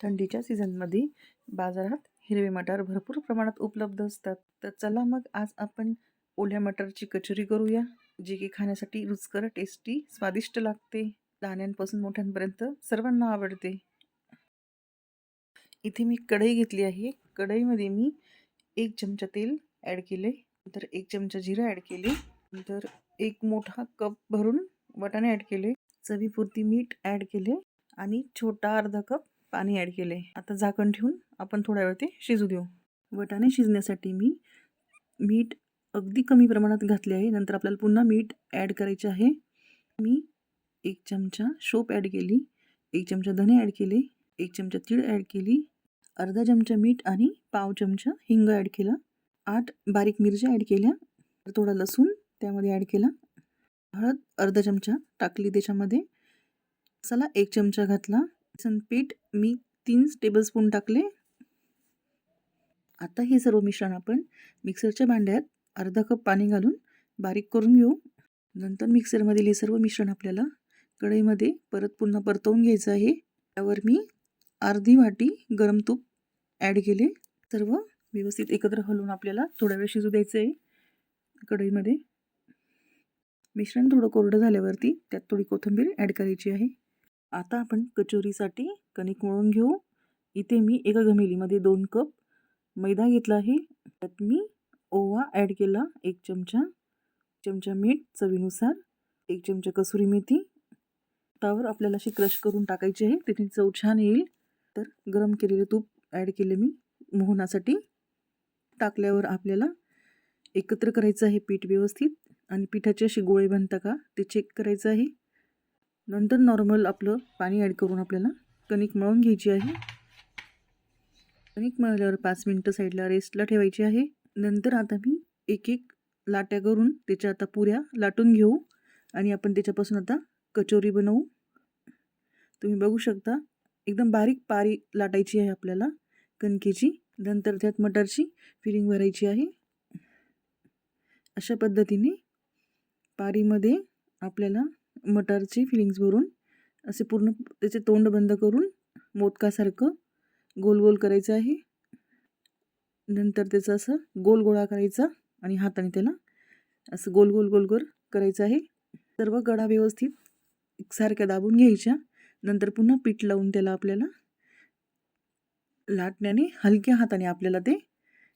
थंडीच्या सीझनमध्ये बाजारात हिरवे मटार भरपूर प्रमाणात उपलब्ध असतात. तर चला मग आज आपण ओल्या मटारची कचोरी करूया जी की खाण्यासाठी रुचकर टेस्टी स्वादिष्ट लागते. लहान्यांपासून मोठ्यांपर्यंत सर्वांना आवडते. इथे मी कढई घेतली आहे. कढईमध्ये मी एक चमचा तेल ॲड केले. नंतर एक चमचा जिरा ॲड केले. नंतर एक मोठा कप भरून वाटाणे ॲड केले. चवीपुरती मीठ ॲड केले. आणि छोटा अर्धा कप पाणी ॲड केले आता झाकण ठेवून आपण थोड्या वेळ ते शिजू देऊ. वटाणे शिजण्यासाठी मी मीठ अगदी कमी प्रमाणात घातले आहे. नंतर आपल्याला पुन्हा मीठ ॲड करायचे आहे. मी एक चमचा शोप ॲड केली एक चमचा धने ॲड केले एक चमचा तीळ ॲड केली अर्धा चमचा मीठ आणि पाव चमचा हिंग ॲड केला आठ बारीक मिरच्या ॲड केल्या थोडा लसूण त्यामध्ये ॲड केला हळद अर्धा चमचा टाकली त्याच्यामध्ये मसाला एक चमचा घातला पीठ मी तीन टेबलस्पून टाकले. आता हे सर्व मिश्रण आपण मिक्सरच्या भांड्यात अर्धा कप पाणी घालून बारीक करून घेऊ. नंतर मिक्सरमधील हे सर्व मिश्रण आपल्याला कढईमध्ये परत पुन्हा परतवून घ्यायचं आहे. त्यावर मी अर्धी वाटी गरम तूप ॲड केले. सर्व व्यवस्थित एकत्र हलवून आपल्याला थोडा वेळ शिजू द्यायचं आहे कढईमध्ये. मिश्रण थोडं कोरडं झाल्यावरती त्यात थोडी कोथिंबीर ॲड करायची आहे. आता आपण कचोरीसाठी कणिक मळून घेऊ. इथे मी एका घमेलीमध्ये दोन कप मैदा घेतला आहे. त्यात मी ओवा ॲड केला एक चमचा. चमचा मीठ चवीनुसार एक चमचा कसुरी मेथी. त्यावर आपल्याला अशी क्रश करून टाकायची आहे. त्याची चव छान येईल. तर गरम केलेले तूप ॲड केले मी मोहनासाठी. टाकल्यावर आपल्याला एकत्र करायचं आहे पीठ व्यवस्थित. आणि पिठाचे असे गोळे बनता का ते चेक करायचं आहे. नंतर नॉर्मल आपलं पाणी ॲड करून आपल्याला कणिक मळून घ्यायची आहे. कणिक मळल्यावर पाच मिनटं साईडला रेस्टला ठेवायची आहे. नंतर आता मी एक एक लाट्या करून त्याच्या आता पुऱ्या लाटून घेऊ आणि आपण त्याच्यापासून आता कचोरी बनवू. तुम्ही बघू शकता एकदम बारीक पारी लाटायची आहे आपल्याला कणकेची. नंतर त्यात मटारची फिलिंग भरायची आहे. अशा पद्धतीने पारीमध्ये आपल्याला मटारची फिलिंग्स भरून असे पूर्ण त्याचे तोंड बंद करून मोदकासारखं गोल गोल करायचं आहे. नंतर त्याचं असं गोल गोळा करायचा आणि हाताने त्याला असं गोल गोल गोल गोल करायचं आहे. सर्व गडा व्यवस्थित एकसारख्या दाबून घ्यायच्या. नंतर पुन्हा पीठ लावून त्याला आपल्याला लाटण्याने हलक्या हाताने आपल्याला ते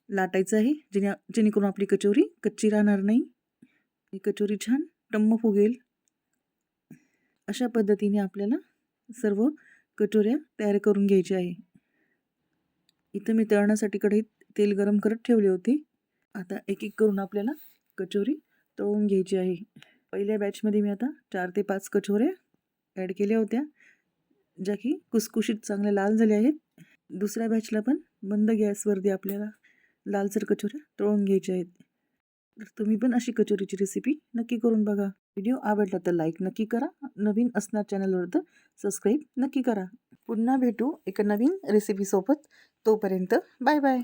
लाटायचं आहे. जेणे जेणेकरून आपली कचोरी कच्ची राहणार नाही. ही कचोरी छान टम्म फुगेल. अशा पद्धतीने आपल्याला सर्व कचोऱ्या तयार करून घ्यायच्या आहे. इथं मी तळण्यासाठी कढईत तेल गरम करत ठेवले होते. आता एक एक करून आपल्याला कचोरी तळून घ्यायची आहे. पहिल्या बॅचमध्ये मी आता चार ते पाच कचोऱ्या ॲड केल्या होत्या ज्या की कुसकुशीत चांगल्या लाल झाल्या आहेत. दुसऱ्या बॅचला पण बंद गॅसवरती आपल्याला लालसर कचोऱ्या तळून घ्यायच्या आहेत. तर तुम्ही पण अशी कचोरीची रेसिपी नक्की करून बघा. व्हिडिओ आवडला तर लाईक नक्की करा. नवीन असणार चॅनलवर तर सबस्क्राईब नक्की करा. पुन्हा भेटू एका नवीन रेसिपीसोबत तोपर्यंत बाय बाय